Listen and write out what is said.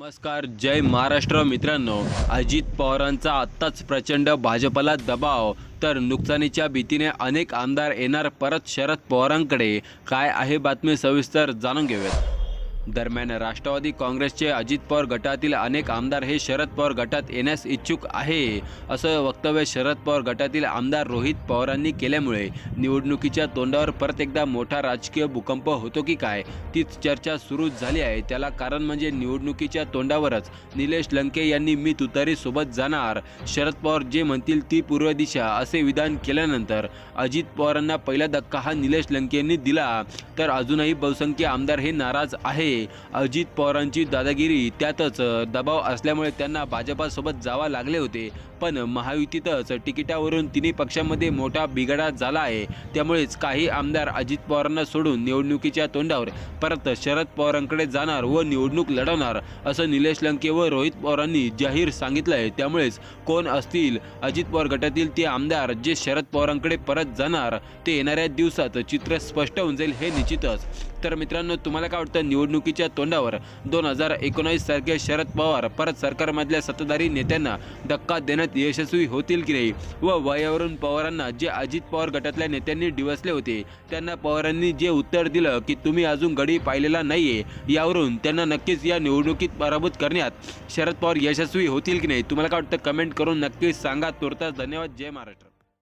नमस्कार जय महाराष्ट्र मित्रांनो. अजित पवारांचा आत्ताच प्रचंड भाजपला दबाव. तर नुकसानीच्या भीतीने अनेक आमदार येणार परत शरद पवारांकडे. काय आहे बातमी सविस्तर जाणून घेऊयात. दरम्यान राष्ट्रवादी काँग्रेसचे अजित पवार गटातील अनेक आमदार हे शरद पवार गटात येण्यास इच्छुक आहे असं वक्तव्य शरद पवार गटातील आमदार रोहित पवारांनी केल्यामुळे. निवडणुकीच्या तोंडावर परत एकदा मोठा राजकीय भूकंप होतो की काय तीच चर्चा सुरू झाली आहे. त्याला कारण म्हणजे निवडणुकीच्या तोंडावरच. निलेश लंके यांनी मी तुतारीसोबत जाणार. शरद पवार जे म्हणतील ती पूर्व दिशा असे विधान केल्यानंतर. अजित पवारांना पहिला धक्का हा निलेश लंके दिला. तर अजूनही बहुसंख्य आमदार हे नाराज आहे. अजित पवारांची दादागिरी त्यातच दबाव असल्यामुळे त्यांना भाजपासोबत जावा लागले होते. पण महायुतीतच तिकिटावरून तिन्ही पक्षांमध्ये मोठा बिघाडा झाला आहे. त्यामुळेच काही आमदार अजित पवारांना सोडून निवडणुकीच्या तोंडावर परत शरद पवारांकडे जाणार व निवडणूक लढवणार असं निलेश लंके व रोहित पवारांनी जाहीर सांगितलं आहे त्यामुळेच कोण असतील अजित पवार गटातील ते आमदार जे शरद पवारांकडे परत जाणार ते येणाऱ्या दिवसात चित्र स्पष्ट होऊन जाईल हे निश्चितच. तर मित्रांनो तुम्हाला काय वाटतं? निवडणुकीच्या तोंडावर दोन हजार एकोणावीस सारखे शरद पवार परत सरकारमधल्या सत्ताधारी नेत्यांना धक्का देण्यात यशस्वी होतील की नाही? व वयावरून पवारांना जे अजित पवार गटातल्या नेत्यांनी डिवसले होते त्यांना पवारांनी जे उत्तर दिलं की तुम्ही अजून गडी पाहिलेला नाहीये यावरून त्यांना नक्कीच या निवडणुकीत पराभूत करण्यात शरद पवार यशस्वी होतील की नाही? तुम्हाला काय वाटतं? कमेंट करून नक्कीच सांगा. तुर्तास धन्यवाद. जय महाराष्ट्र.